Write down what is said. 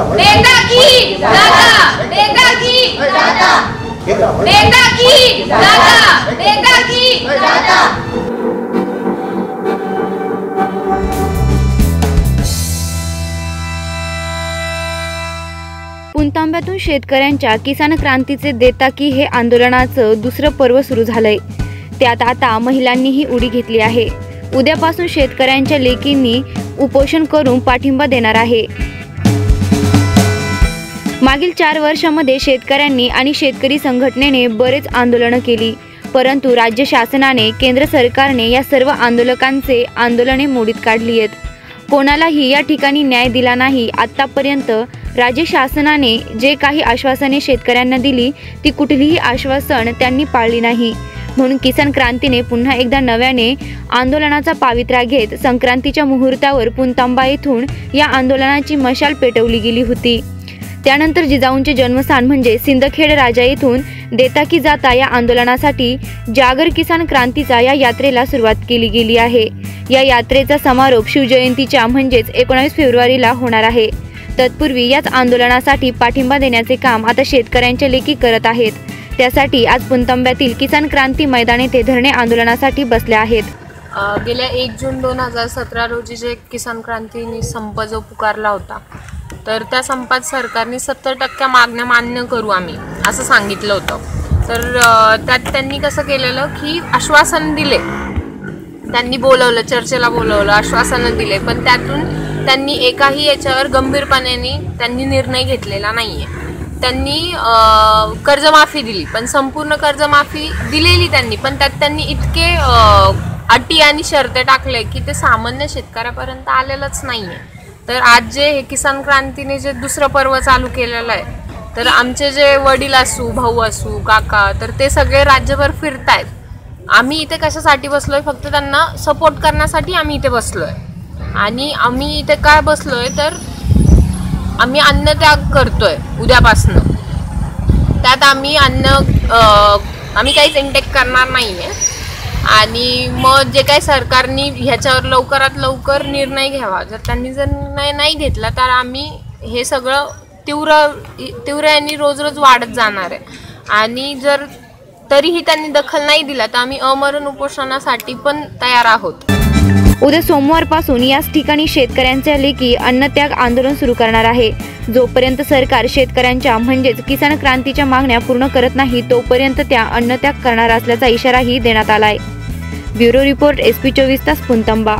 जागा की की की पुणतांब्यातून शेतकऱ्यांच्या किसान क्रांतीचे देता की हे आंदोलनाचं दुसरं पर्व सुरू झालंय. त्यात आता महिलांनीही उडी घेतली आहे. उद्यापासून शेतकऱ्यांच्या लेकींनी उपोषण करून पाठिंबा देणार आहे. मागील चार वर्षामध्ये शेतकऱ्यांनी आणि शेतकरी संघटनेने बरेच आंदोलनं केली. परंतु राज्य शासनाने केंद्र सरकारने या सर्व आंदोलकांचे आंदोलने मोडीत काढली आहेत. कोणालाही या ठिकाणी न्याय दिला नाही. आत्तापर्यंत राज्य शासनाने जे काही आश्वासने शेतकऱ्यांना दिली ती कुठलीही आश्वासन त्यांनी पाळली नाही. म्हणून किसान क्रांतीने पुन्हा एकदा नव्याने आंदोलनाचा पावित्रा घेत संक्रांतीच्या मुहूर्तावर पुणतांबा येथून या आंदोलनाची मशाल पेटवली गेली होती. त्यानंतर जिजाऊंचे जन्मस्थान म्हणजे सिंदखेड राजा येथून देता की जाता या आंदोलनासाठी जागर किसान क्रांतीचा या यात्रेला सुरुवात केली गेली आहे. या यात्रेचा समारोप शिवजयंतीच्या म्हणजेच एकोणावीस फेब्रुवारीला होणार आहे. तत्पूर्वी याच आंदोलनासाठी पाठिंबा देण्याचे काम आता शेतकऱ्यांच्या लेखी करत आहेत. त्यासाठी आज पुणतांब्यातील किसान क्रांती मैदान येथे धरणे आंदोलनासाठी बसले आहेत. गेल्या एक जून दोन हजार सतरा रोजी जे किसान क्रांतीने संप जो पुकारला होता तर त्या संपात सरकारने सत्तर टक्क्या मागण्या मान्य करू आम्ही असं सांगितलं होतं. तर त्यात त्यांनी कसं केलेलं की आश्वासन दिले. त्यांनी बोलवलं चर्चेला बोलवलं आश्वासनं दिले पण त्यातून त्यांनी एकाही याच्यावर गंभीरपणाने त्यांनी निर्णय घेतलेला नाहीये. त्यांनी कर्जमाफी दिली पण संपूर्ण कर्जमाफी दिलेली त्यांनी पण त्यात त्यांनी इतके अटी आणि शर्ते टाकले की ते सामान्य शेतकऱ्यापर्यंत आलेलंच नाही आहे तर आज जे हे किसान क्रांतीने जे दुसरं पर्व चालू केलेलं आहे तर आमचे जे वडील असू भाऊ असू काका तर ते सगळे राज्यभर फिरतायत. आम्ही इथे कशासाठी बसलोय? फक्त त्यांना सपोर्ट करण्यासाठी आम्ही इथे बसलोय. आणि आम्ही इथे काय बसलोय? तर आम्ही अन्नत्याग करतोय उद्यापासनं. त्यात आम्ही अन्न आम्ही काहीच इंटेक करणार नाही आहे आणि मग जे काही सरकारने ह्याच्यावर लवकरात लवकर निर्णय घ्यावा. जर त्यांनी जर निर्णय नाही घेतला तर आम्ही हे सगळं तीव्र तीव्र यांनी रोज रोज वाढत जाणार आहे. आणि जर तरीही त्यांनी दखल नाही दिला तर आम्ही अमरण उपोषणासाठी पण तयार आहोत. उद्या सोमवारपासून याच ठिकाणी शेतकऱ्यांच्या लेखी अन्नत्याग आंदोलन सुरू करणार आहे. जोपर्यंत सरकार शेतकऱ्यांच्या म्हणजेच किसान क्रांतीच्या मागण्या पूर्ण करत नाही तोपर्यंत त्या अन्नत्याग करणार असल्याचा इशाराही देण्यात आलाय. ब्युरो रिपोर्ट एस पी चोवीस तास पुंतंबा